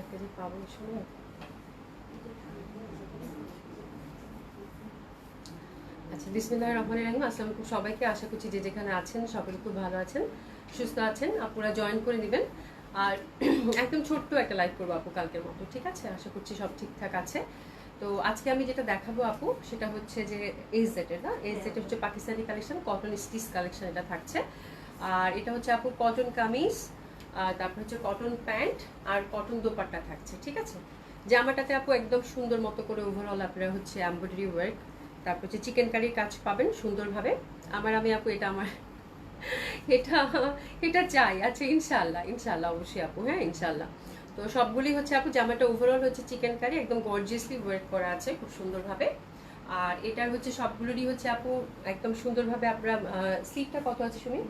এক কেজি পাবো শুনে আচ্ছা বিসমিল্লাহ রহমান রাহিম। আসসালামু আলাইকুম সবাইকে। আশা করছি যে যেখানে আছেন, সকলে খুব ভালো আছেন, সুস্থ আছেন। আপুরা জয়েন করে নেবেন। আর একদম ছোট্ট একটা লাইভ করব আপু কালকের মতো, ঠিক আছে? আশা করছি সব ঠিকঠাক আছে। তো আজকে আমি যেটা দেখাবো আপু, সেটা হচ্ছে যে এইচ জেটের না? এইচ জেটের হচ্ছে Pakistani collection cotton stitch collection এটা থাকছে। আর এটা হচ্ছে আপু কটন কামিজ তারপর হচ্ছে কটন প্যান্ট আর কটন দোপাট্টা থাকছে, ঠিক আছে? জামাটাতে আপু একদম সুন্দর মতো করে ওভারঅল আপনারা হচ্ছে এমব্রয়ডারি ওয়ার্ক তারপর হচ্ছে চিকেন কারির কাজ পাবেন সুন্দরভাবে। আমার, আমি আপু এটা আমার, এটা এটা চাই। আচ্ছা ইনশাল্লাহ ইনশাল্লাহ অবশ্যই আপু হ্যাঁ ইনশাল্লাহ তো সবগুলি হচ্ছে আপু, জামাটা ওভারঅল হচ্ছে চিকেন কারি একদম গর্জিয়াসলি ওয়ার্ক করা আছে খুব সুন্দরভাবে। আর এটার হচ্ছে সবগুলোরই হচ্ছে আপু, একদম সুন্দরভাবে আপনারা স্লিপটা কত আছে শুনি?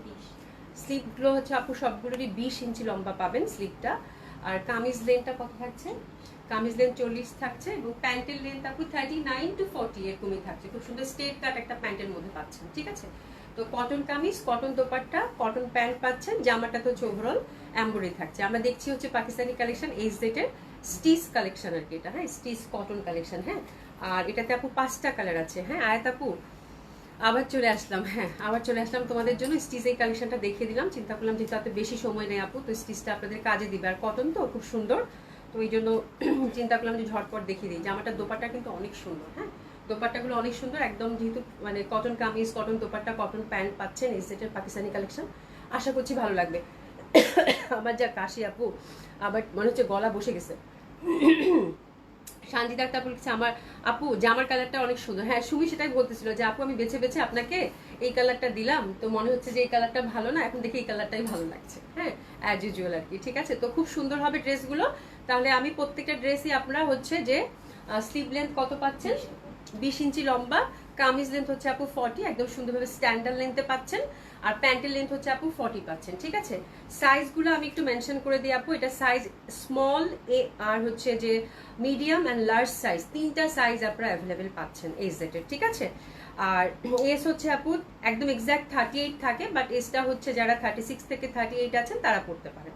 স্লিপগুলো হচ্ছে আপু সবগুলোরই বিশ ইঞ্চি লম্বা পাবেন স্লিপটা। আর কামিজ লেনটা কত থাকছে? কামিজ লেন চল্লিশ থাকছে এবং প্যান্টের লেন্থ আপু থার্টি নাইন টু ফর্টি এরকমই থাকছে। খুব সুন্দর স্টেট কাট একটা প্যান্টের মধ্যে পাচ্ছেন, ঠিক আছে? তো cotton kameez cotton dupatta cotton pant পাচ্ছেন, জামাটা তো ওভারঅল এম্বয়ডারি থাকছে। আমরা দেখছি হচ্ছে পাকিস্তানি কালেকশন এইচ জেটের স্টিচ কালেকশন আর কি এটা হ্যাঁ? স্টিচ কটন কালেকশন হ্যাঁ? আর এটাতে আপু পাঁচটা কালার আছে হ্যাঁ? আয়াত আপু আবার চলে আসলাম হ্যাঁ আবার চলে আসলাম তোমাদের জন্য। স্টিচ এই কালেকশনটা দেখিয়ে দিলাম। চিন্তা করলাম যেহেতু এত বেশি সময় নেই আপু, তো স্টিচটা আপনাদের কাজে দিবে। আর কটন তো খুব সুন্দর, তো এই জন্য চিন্তা করলাম যে ঝটপট দেখিয়ে দিই। জামাটার দোপাট্টা কিন্তু অনেক সুন্দর হ্যাঁ? দোপাট্টাগুলো অনেক সুন্দর, একদম যেহেতু মানে cotton kameez cotton dupatta cotton pant পাচ্ছেন এই সেটের পাকিস্তানি কালেকশন আশা করছি ভালো লাগবে। আমার যা কাশি আপু, আবার মনে হচ্ছে গলা বসে গেছে। শান্তি ডাক্তার বলছে আমার আপু জামার কালারটা অনেক সুন্দর। হ্যাঁ সুমি সেটাই বলতেছিল যে, আপু, আমি বেছে বেছে আপনাকে এই কালারটা দিলাম। তো মনে হচ্ছে যে, এই কালারটা ভালো না, এখন দেখি এই কালারটাই ভালো লাগছে। হ্যাঁ অ্যাজ ইউজুয়াল আর কি, ঠিক আছে? তো খুব সুন্দর হবে ড্রেসগুলো। তাহলে আমি প্রত্যেকটা ড্রেসই আপনারা হচ্ছে যে স্লিভ লেন্থ কত পাচ্ছেন? বিশ ইঞ্চি লম্বা, কামিজ লেন্থ হচ্ছে আপু ফর্টি একদম সুন্দরভাবে স্ট্যান্ডার্ড লেন্থে পাচ্ছেন। আর প্যান্টের লেন্থ হচ্ছে আপু ফর্টি পাচ্ছেন ঠিক আছে? সাইজগুলো আমি একটু মেনশন করে দিই আপু, এটা সাইজ স্মল এ আর হচ্ছে যে মিডিয়াম অ্যান্ড লার্জ সাইজ তিনটা সাইজ আপনারা অ্যাভেলেবেল পাচ্ছেন এই সেটের ঠিক আছে? আর এস হচ্ছে আপু একদম এক্স্যাক্ট থার্টি এইট থাকে বাট এসটা হচ্ছে যারা থার্টি সিক্স থেকে থার্টি এইট আছেন তারা পড়তে পারেন।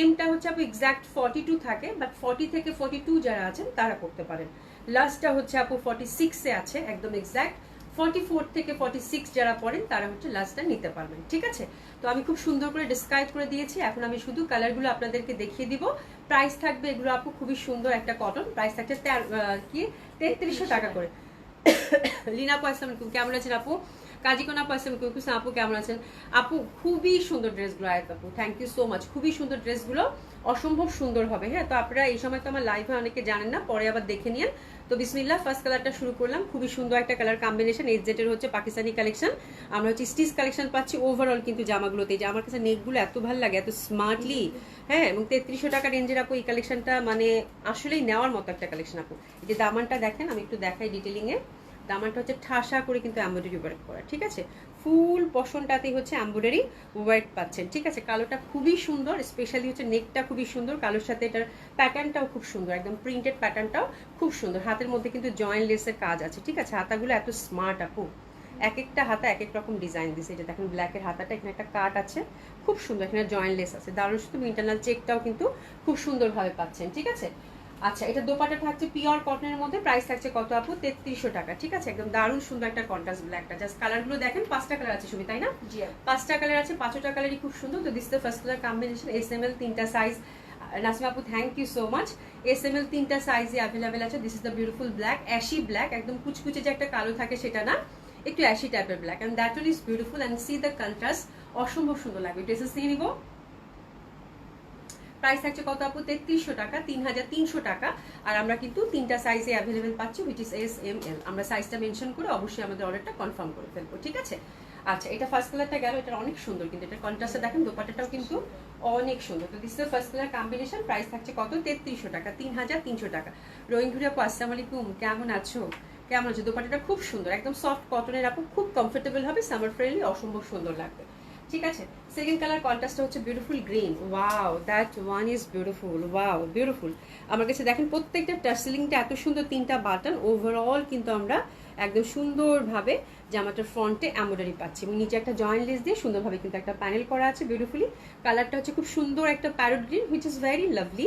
এমটা হচ্ছে আপু এক্স্যাক্ট ফর্টি টু থাকে বাট ফর্টি থেকে ফর্টি টু যারা আছেন তারা করতে পারেন। লাস্টটা হচ্ছে আপু ফর্টি সিক্সে আছে, একদম এক্স্যাক্ট ফর্টি ফোর থেকে ফর্টি সিক্স যারা পড়েন, তারা হচ্ছে লাস্টটা নিতে পারবেন, ঠিক আছে? তো আমি খুব সুন্দর করে ডিসক্রাইব করে দিয়েছি। এখন আমি শুধু কালারগুলো আপনাদেরকে দেখিয়ে দিব। প্রাইস থাকবে এগুলো আপু খুবই সুন্দর একটা কটন প্রাইস থাকছে কি? তেত্রিশশো টাকা করে। লিনা আপু আসসালাম কেমন আছেন আপু? কাজীকোনা আপু আসসালাম কুকুসা আপু কেমন আছেন? আপু, খুবই সুন্দর ড্রেসগুলো আয়াত আপু। থ্যাংক ইউ সো মাচ খুবই সুন্দর ড্রেসগুলো অসম্ভব সুন্দর হবে হ্যাঁ? তো আপনারা এই সময় তো আমার লাইভে অনেকে জানেন না, পরে আবার দেখে নিন তো বিসমিল্লা ফার্স্ট কালারটা শুরু করলাম। খুবই সুন্দর একটা কালার কম্বিনেশন এইচ জেটের হচ্ছে পাকিস্তানি কালেকশন আমরা হচ্ছে স্টিচ কালেকশন পাচ্ছি ওভারঅল কিন্তু জামাগুলোতে। যে আমার কাছে নেকগুলো এত ভালো লাগে, এত স্মার্টলি হ্যাঁ? এবং তেত্রিশশো টাকা রেঞ্জের আপু এই কালেকশনটা মানে আসলেই নেওয়ার মতো একটা কালেকশন আপু। এই যে দামানটা দেখেন, আমি একটু দেখাই ডিটেলিংয়ে দামানটা হচ্ছে ঠাসা করে কিন্তু এম্ব্রয়ডারি ওয়ার্ক করা, ঠিক আছে? ফুল পশনটাতেই হচ্ছে এম্ব্রয়ডারি ওয়ার্ক পাচ্ছেন, ঠিক আছে? কালোটা খুবই সুন্দর স্পেশালি হচ্ছে নেকটা খুবই সুন্দর, কালোর সাথে এটার প্যাটার্নটাও খুব সুন্দর, একদম প্রিন্টেড প্যাটার্নটাও খুব সুন্দর। হাতের মধ্যে কিন্তু জয়েন্ট লেসের কাজ আছে, ঠিক আছে? হাতাগুলো এত স্মার্ট আপু। এক একটা হাতা এক এক রকম ডিজাইন দিছে এটা দেখেন ব্ল্যাকের হাতাটা, এখানে একটা কাট আছে, খুব সুন্দর, এখানে জয়েন্ট লেস আছে। দারুণ, শুধু ইন্টারনাল চেকটাও কিন্তু খুব সুন্দরভাবে পাচ্ছেন, ঠিক আছে? আচ্ছা এটা দোপাটা থাকছে পিওর কটনের মধ্যে প্রাইস থাকছে কত আপু? তেত্রিশশো টাকা ঠিক আছে? একদম দারুণ সুন্দর একটা কন্ট্রাস্ট ব্ল্যাকটা জাস্ট কালারগুলো দেখেন পাঁচটা কালার আছে সুমি তাই না? জি পাঁচটা কালার আছে পাঁচটা কালারই খুব সুন্দর। তো this the first colour combination S M L তিনটা সাইজ নাসিমা আপু thank you so much S M L তিনটা সাইজে অ্যাভেলেবেল আছে। This is the beautiful black ashy black একদম কুচকুচে যে একটা কালো থাকে সেটা না একটু অ্যাশি টাইপের black and that one is beautiful and see the contrast অসম্ভব সুন্দর লাগবে। ড্রেসেস নিয়ে নিবো। প্রাইস থাকছে কত আপু? তেত্রিশশো টাকা, তিন হাজার তিনশো টাকা। আর আমরা কিন্তু তিনটা সাইজে অ্যাভেলেবেল পাচ্ছি which is S M L আমরা সাইজটা মেনশন করে অবশ্যই আমাদের অর্ডারটা কনফার্ম করে ফেলব, ঠিক আছে? আচ্ছা এটা ফার্স্ট কালারটা গেল এটা অনেক সুন্দর কিন্তু এটা কন্ট্রাস্টে দেখেন দোপাটাটাও কিন্তু অনেক সুন্দর। তো this first colour combination price থাকছে কত? তেত্রিশশো টাকা, তিন হাজার তিনশো টাকা। রোহিং ঘুরে আপু, আসসালামু আলাইকুম, কেমন আছো? কেমন আছে? দোপাটাটা খুব সুন্দর, একদম সফট কটনের আপু, খুব কমফোর্টেবল হবে সামার ফ্রেন্ডলি অসম্ভব সুন্দর লাগবে। ঠিক আছে? সেকেন্ড কালার কন্ট্রাস্টটা হচ্ছে beautiful green wow that one is beautiful wow beautiful আমার কাছে দেখেন প্রত্যেকটা টার্সেলিংটা এত সুন্দর তিনটা বাটন ওভারঅল কিন্তু আমরা একদম সুন্দরভাবে জামাটার ফ্রন্টে এমব্রয়ডারি পাচ্ছি এবং নিচে একটা জয়েন্ট লেস দিয়ে সুন্দরভাবে কিন্তু একটা প্যানেল করা আছে বিউটিফুলি কালারটা হচ্ছে খুব সুন্দর একটা parrot green which is very lovely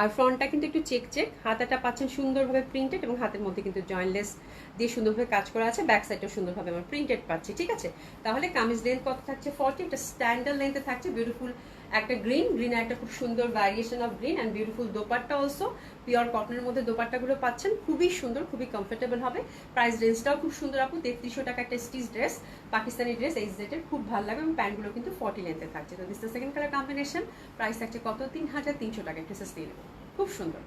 আর ফ্রন্টটা কিন্তু একটু চেক চেক হাতাটা পাচ্ছেন সুন্দরভাবে প্রিন্টেড এবং হাতের মধ্যে কিন্তু জয়েন্ট লেস দিয়ে সুন্দরভাবে কাজ করা আছে। ব্যাক সাইডটা সুন্দরভাবে আমরা প্রিন্টেড পাচ্ছি, ঠিক আছে? তাহলে কামিজ লেন্থ কত থাকছে? ফর্টি একটা স্ট্যান্ডার্ড লেন্থে থাকছে। বিউটিফুল একটা গ্রিন গ্রিন একটা খুব সুন্দর variation of green and beautiful dupatta also pure কটনের মধ্যে দোপাট্টাগুলো পাচ্ছেন, খুবই সুন্দর, খুবই কমফোর্টেবল হবে। প্রাইস রেঞ্জটাও খুব সুন্দর আপু, তেত্রিশশো টাকা একটা স্টিচ ড্রেস পাকিস্তানি ড্রেস এই জেটের খুব ভালো লাগে এবং প্যান্টগুলো কিন্তু ফর্টি লেন্থে থাকছে। তো this the second colour combination price থাকছে কত? তিন হাজার তিনশো টাকা একটা স্টিল খুব সুন্দর।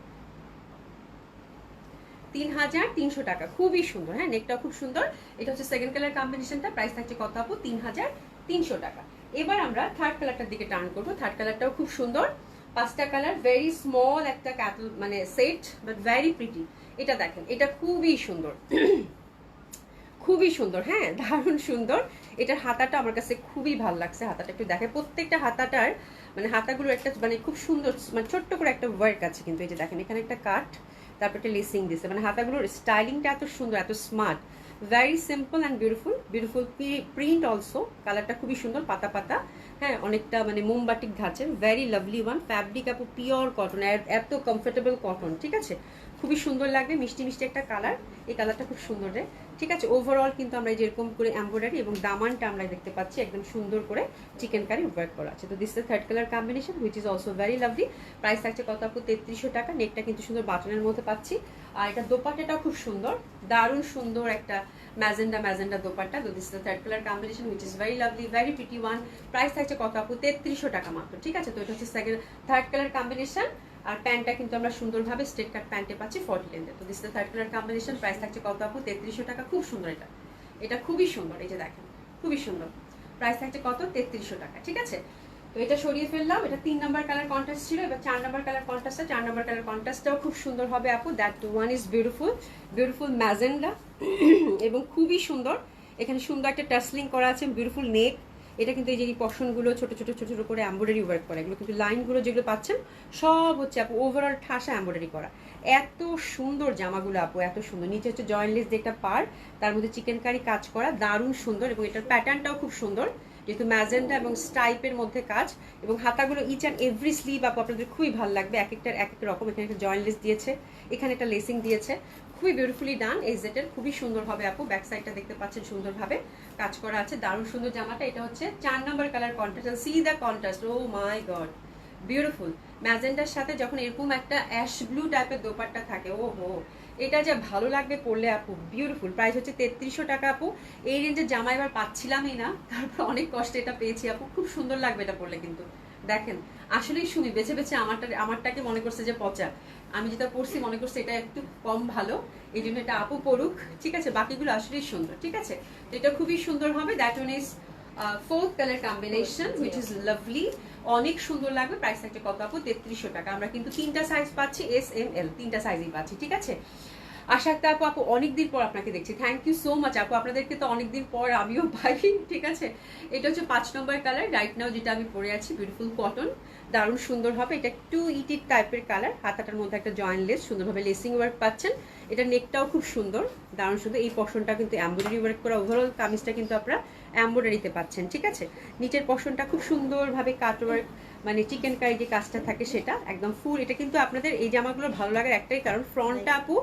তিন হাজার তিনশো টাকা, খুবই সুন্দর হ্যাঁ নেকটাও খুব সুন্দর। এটা হচ্ছে সেকেন্ড কালার কম্বিনেশনটা প্রাইস থাকছে কত আপু? তিন হাজার তিনশো টাকা। এবার আমরা থার্ড কালারটার দিকে টার্ন করব। থার্ড কালারটাও খুব সুন্দর। পাঁচটা কালার ভেরি স্মল একটা ক্যাটল মানে সেট বাট ভেরি প্রিটি এটা দেখেন, এটা খুবই সুন্দর। খুবই সুন্দর হ্যাঁ দারুণ সুন্দর। এটার হাতাটা আমার কাছে খুবই ভালো লাগছে, হাতাটা একটু দেখে প্রত্যেকটা হাতাটার মানে হাতাগুলো একটা মানে খুব সুন্দর মানে ছোট্ট করে একটা ওয়ার্ক আছে কিন্তু, এই যে দেখেন, এখানে একটা কাট তারপর একটা লেসিং দিছে। মানে হাতাগুলোর স্টাইলিংটা এত সুন্দর, এত smart very simple and beautiful beautiful print also কালারটা খুবই সুন্দর, পাতা পাতা। হ্যাঁ অনেকটা মানে মোমবাটিক ধাঁচের ভেরি লাভলি ওয়ান ফ্যাব্রিক আপু পিওর কটন এত কমফোর্টেবল কটন ঠিক আছে? খুবই সুন্দর লাগবে, মিষ্টি মিষ্টি একটা কালার এই কালারটা খুব সুন্দর রে। ঠিক আছে ওভারঅল কিন্তু আমরা যেরকম করে এমব্রয়ডারি এবং দামানটা আমরা দেখতে পাচ্ছি, একদম সুন্দর করে চিকেন কারি ওয়ার্ক করা আছে। তো this the third colour combination which is also very lovely price থাকছে কত আপু? তেত্রিশশো টাকা। নেকটা কিন্তু সুন্দর বাটনের মধ্যে পাচ্ছি। আর এটা দোপাট্টাটাও খুব সুন্দর। দারুণ সুন্দর একটা ম্যাজেন্ডা ম্যাজেন্ডা দোপাট্টা। তো this the third colour combination which is very lovely very pretty one price থাকছে কত আপু? তেত্রিশশো টাকা মাত্র। ঠিক আছে, তো এটা হচ্ছে সেকেন্ড থার্ড কালার কম্বিনেশন আর প্যান্টটা কিন্তু আমরা সুন্দরভাবে স্ট্রেট কাট প্যান্টে পাচ্ছি ফর্টি লেন্থে তো this third colour combination price থাকছে কত আপু? তেত্রিশশো টাকা, খুব সুন্দর এটা। এটা খুবই সুন্দর, এই যে দেখেন, খুবই সুন্দর। প্রাইস থাকছে কত? তেত্রিশশো টাকা, ঠিক আছে? তো এটা সরিয়ে ফেললাম, এটা তিন নাম্বার কালার কন্ট্রাস্ট ছিল, এবার চার নাম্বার কালার কন্ট্রাস্টটা চার নাম্বার কালার কন্ট্রাস্টটাও খুব সুন্দর হবে আপু। That one is beautiful beautiful magenta এবং খুবই সুন্দর। এখানে সুন্দর একটা টাসলিং করা আছে বিউটিফুল নেক এটা কিন্তু এই যে পশনগুলো ছোট ছোট ছোট ছোট করে এম্ব্রয়ডারি ওয়ার্ক করা, এগুলো কিন্তু লাইনগুলো যেগুলো পাচ্ছেন, সব হচ্ছে আপু ওভারঅল ঠাসা এম্ব্রয়ডারি করা। এত সুন্দর জামাগুলো আপু, এত সুন্দর। নিচে হচ্ছে জয়েন্টলেস দিয়ে একটা পার তার মধ্যে চিকেন কারি কাজ করা, দারুণ সুন্দর এবং এটার প্যাটার্নটাও খুব সুন্দর। যেহেতু ম্যাজেন্ডা এবং স্টাইপের মধ্যে কাজ এবং হাতাগুলো ইচ অ্যান্ড এভরি স্লিভ আপু, আপনাদের খুবই ভালো লাগবে। এক একটার এক এক রকম, এখানে একটা জয়েন্টলেস দিয়েছে, এখানে একটা লেসিং দিয়েছে। খুবই বিউটিফুলি ডান এই জেটের খুবই সুন্দর হবে আপু ব্যাক সাইডটা দেখতে পাচ্ছেন সুন্দরভাবে। কাজ করা আছে, দারুণ সুন্দর জামাটা। এটা হচ্ছে চার নম্বর colour contrast see the contrast oh my god beautiful ম্যাজেন্ডার সাথে যখন এরকম একটা অ্যাশ ব্লু টাইপের দোপাট্টা থাকে ও হো এটা যে ভালো লাগবে পড়লে আপু বিউটিফুল প্রাইস হচ্ছে তেত্রিশশো টাকা আপু। এই রেঞ্জের জামা এবার পাচ্ছিলামই না। তারপর অনেক কষ্টে এটা পেয়েছি আপু। খুব সুন্দর লাগবে এটা পড়লে কিন্তু। দেখেন, আসলেই শুনি বেছে বেছে আমারটা, আমারটাকে মনে করছে যে পচা। আমি যেটা পড়ছি মনে করছি এটা একটু কম ভালো, এই জন্য এটা আপু পড়ুক, ঠিক আছে? বাকিগুলো আসলেই সুন্দর, ঠিক আছে? তো এটা খুবই সুন্দর হবে। That one is fourth colour combination which is lovely অনেক সুন্দর লাগবে প্রাইস থাকছে কত আপু? তেত্রিশশো টাকা। আমরা কিন্তু তিনটা সাইজ পাচ্ছি এস এম এল তিনটা সাইজই পাচ্ছি, ঠিক আছে? আশা রাখতে আপু আপু অনেকদিন পর আপনাকে দেখছি। থ্যাংক ইউ সো মাচ আপু। আপনাদেরকে তো অনেকদিন পর আমিও পাই, ঠিক আছে? এটা হচ্ছে পাঁচ নম্বর কালার রাইট নাও যেটা আমি পরে আছি বিউটিফুল কটন দারুণ সুন্দর হবে। এটা একটু ইটির টাইপের কালার হাতাটার মধ্যে একটা জয়েন্ট লেস সুন্দরভাবে লেসিং ওয়ার্ক পাচ্ছেন। এটা নেকটাও খুব সুন্দর, দারুণ সুন্দর। এই পশনটা কিন্তু এম্ব্রয়ডারি ওয়ার্ক করা ওভারঅল কামিজটা কিন্তু আপনারা এম্ব্রয়ডারিতে পাচ্ছেন, ঠিক আছে? নিচের পশনটা খুব সুন্দরভাবে কাট ওয়ার্ক মানে চিকেন কারি যে কাজটা থাকে সেটা, একদম ফুল এটা কিন্তু আপনাদের এই জামাগুলো ভালো লাগার একটাই কারণ ফ্রন্টটা আপু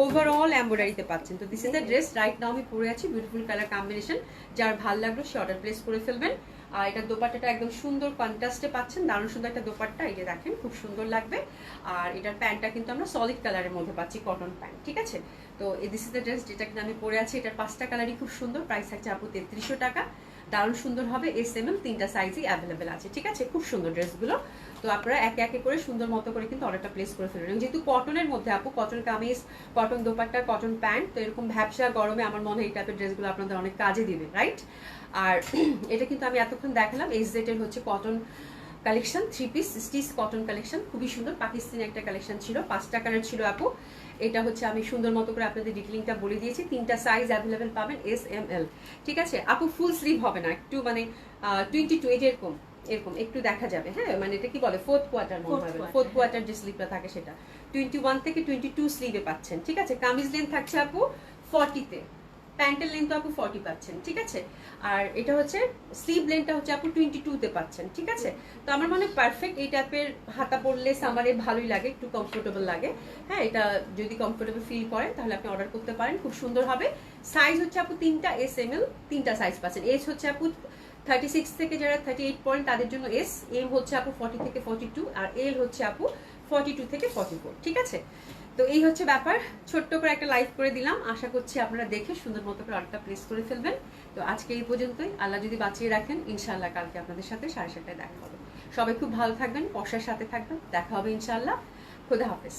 ওভারঅল এম্ব্রয়ডারিতে পাচ্ছেন। তো this is the dress right now আমি পরে আছি বিউটিফুল কালার কম্বিনেশন যার ভালো লাগল সে অর্ডার প্লেস করে ফেলবেন। আর এটা দোপাট্টাটা একদম সুন্দর কন্ট্রাস্টে পাচ্ছেন, দারুণ সুন্দর একটা দোপাট্টা, এই যে দেখেন, খুব সুন্দর লাগবে। আর এটার প্যান্টটা কিন্তু আমরা সলিড কালারের মধ্যে পাচ্ছি কটন প্যান্ট ঠিক আছে? তো এই দিস ইজ দ্য ড্রেস যেটা কিন্তু আমি পরে আছি, এটার পাঁচটা কালারই খুব সুন্দর প্রাইস থাকছে আপু তেত্রিশশো টাকা। দারুণ সুন্দর হবে এস এম এল তিনটা সাইজই অ্যাভেলেবেল আছে, ঠিক আছে? খুব সুন্দর ড্রেসগুলো। তো আপনারা একে একে করে সুন্দর মতো করে কিন্তু অর্ডারটা প্লেস করে ফেলবেন যেহেতু কটনের মধ্যে আপু cotton kameez cotton dupatta cotton pant তো এরকম ভ্যাবসা গরমে আমার মনে হয় এই টাইপের ড্রেসগুলো আপনাদের অনেক কাজে দিবে রাইট আর এটা কিন্তু আমি এতক্ষণ দেখালাম এস জেটের হচ্ছে cotton collection three piece stitch cotton collection খুবই সুন্দর। পাকিস্তানি একটা কালেকশন ছিল, পাঁচটা কালার ছিল আপু। এটা হচ্ছে আমি সুন্দর মতো করে আপনাদের ডিটেলিংটা বলে দিয়েছি। তিনটা সাইজ অ্যাভেলেবেল পাবেন এস এম এল ঠিক আছে? আপু ফুল স্লিভ হবে না একটু মানে টোয়েন্টি টু এরকম এরকম একটু দেখা যাবে হ্যাঁ? মানে এটা কি বলে ফোর্থ কোয়ার্টার মনে হবে ফোর্থ হ্যাঁ। কোয়ার্টার যে স্লিভটা থাকে সেটা। টোয়েন্টি ওয়ান থেকে টোয়েন্টি টু স্লিভে পাচ্ছেন ঠিক আছে? কামিজ লেন থাকছে আপু ফর্টিতে প্যান্টের লেন্থ আপু ফর্টি পাচ্ছেন, ঠিক আছে? আর এটা হচ্ছে স্লিভ লেন্থটা হচ্ছে আপু টোয়েন্টি টুতে পাচ্ছেন, ঠিক আছে? তো আমার মনে পারফেক্ট এই টাইপের হাতা পরলে সামারে ভালোই লাগে, একটু কমফোর্টেবল লাগে। হ্যাঁ এটা যদি কমফোর্টেবল ফিল করেন, তাহলে আপনি অর্ডার করতে পারেন, খুব সুন্দর হবে। সাইজ হচ্ছে আপু তিনটা এস এম এল তিনটা সাইজ পাচ্ছেন। এস হচ্ছে আপু থার্টি থেকে যারা থার্টি এইট পয়েন্ট তাদের জন্য এস এম হচ্ছে আপু ফর্টি থেকে ফর্টি আর এল হচ্ছে আপু ফর্টি টু থেকে ফর্টি ফোর ঠিক আছে? তো এই হচ্ছে ব্যাপার, ছোট্ট করে একটা লাইভ করে দিলাম। আশা করছি আপনারা দেখে সুন্দর মতো করে অর্ডারটা প্লেস করে ফেলবেন। তো আজকে এই পর্যন্তই। আল্লাহ যদি বাঁচিয়ে রাখেন ইনশাল্লাহ কালকে আপনাদের সাথে সাড়ে সাতটায় দেখা হবে। সবাই খুব ভালো থাকবেন পশার সাথে থাকবেন। দেখা হবে ইনশাল্লাহ খোদা হাফেজ।